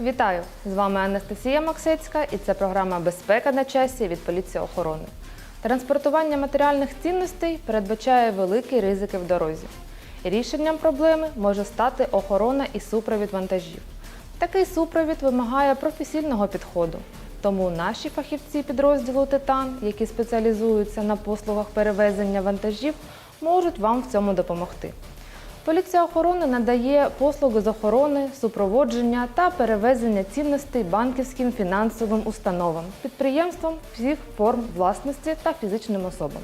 Вітаю! З вами Анастасія Максецька і це програма Безпека на часі від поліції охорони. Транспортування матеріальних цінностей передбачає великі ризики в дорозі. Рішенням проблеми може стати охорона і супровід вантажів. Такий супровід вимагає професійного підходу. Тому наші фахівці підрозділу Титан, які спеціалізуються на послугах перевезення вантажів, можуть вам в цьому допомогти. Поліція охорони надає послуги з охорони, супроводження та перевезення цінностей банківським фінансовим установам, підприємствам всіх форм власності та фізичним особам.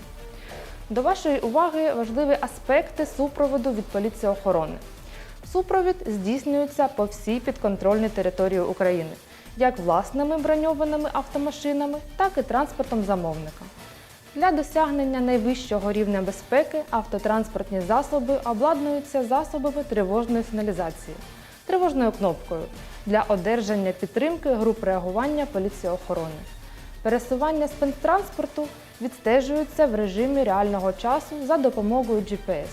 До вашої уваги важливі аспекти супроводу від поліції охорони. Супровід здійснюється по всій підконтрольній території України, як власними броньованими автомашинами, так і транспортом замовника. Для досягнення найвищого рівня безпеки автотранспортні засоби обладнуються засобами тривожної сигналізації, тривожною кнопкою для одержання підтримки груп реагування поліції охорони. Пересування спецтранспорту відстежується в режимі реального часу за допомогою GPS.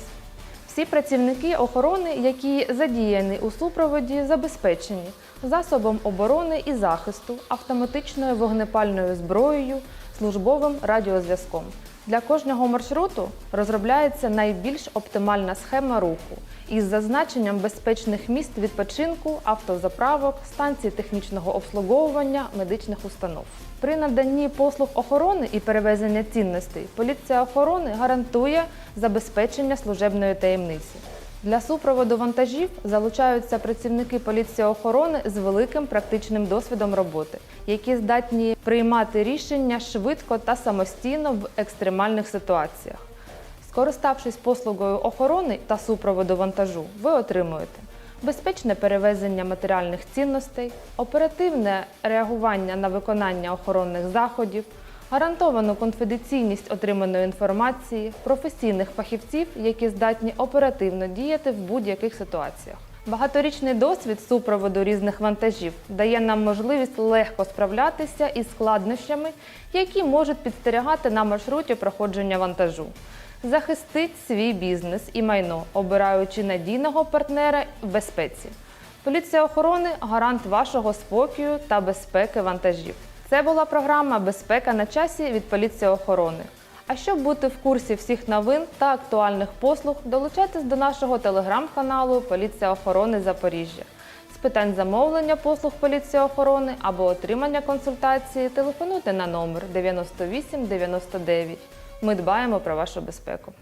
Всі працівники охорони, які задіяні у супроводі, забезпечені засобом оборони і захисту, автоматичною вогнепальною зброєю, службовим радіозв'язком. Для кожного маршруту розробляється найбільш оптимальна схема руху із зазначенням безпечних місць відпочинку, автозаправок, станцій технічного обслуговування, медичних установ. При наданні послуг охорони і перевезення цінностей поліція охорони гарантує забезпечення служебної таємниці. Для супроводу вантажів залучаються працівники поліції охорони з великим практичним досвідом роботи, які здатні приймати рішення швидко та самостійно в екстремальних ситуаціях. Скориставшись послугою охорони та супроводу вантажу, ви отримуєте безпечне перевезення матеріальних цінностей, оперативне реагування на виконання охоронних заходів, гарантовану конфіденційність отриманої інформації, професійних фахівців, які здатні оперативно діяти в будь-яких ситуаціях. Багаторічний досвід супроводу різних вантажів дає нам можливість легко справлятися із складнощами, які можуть підстерігати на маршруті проходження вантажу. Захистить свій бізнес і майно, обираючи надійного партнера в безпеці. Поліція охорони гарант вашого спокою та безпеки вантажів. Це була програма Безпека на часі від поліції охорони. А щоб бути в курсі всіх новин та актуальних послуг, долучайтесь до нашого телеграм-каналу Поліція охорони Запоріжжя. З питань замовлення послуг поліції охорони або отримання консультації телефонуйте на номер 98 99. Ми дбаємо про вашу безпеку.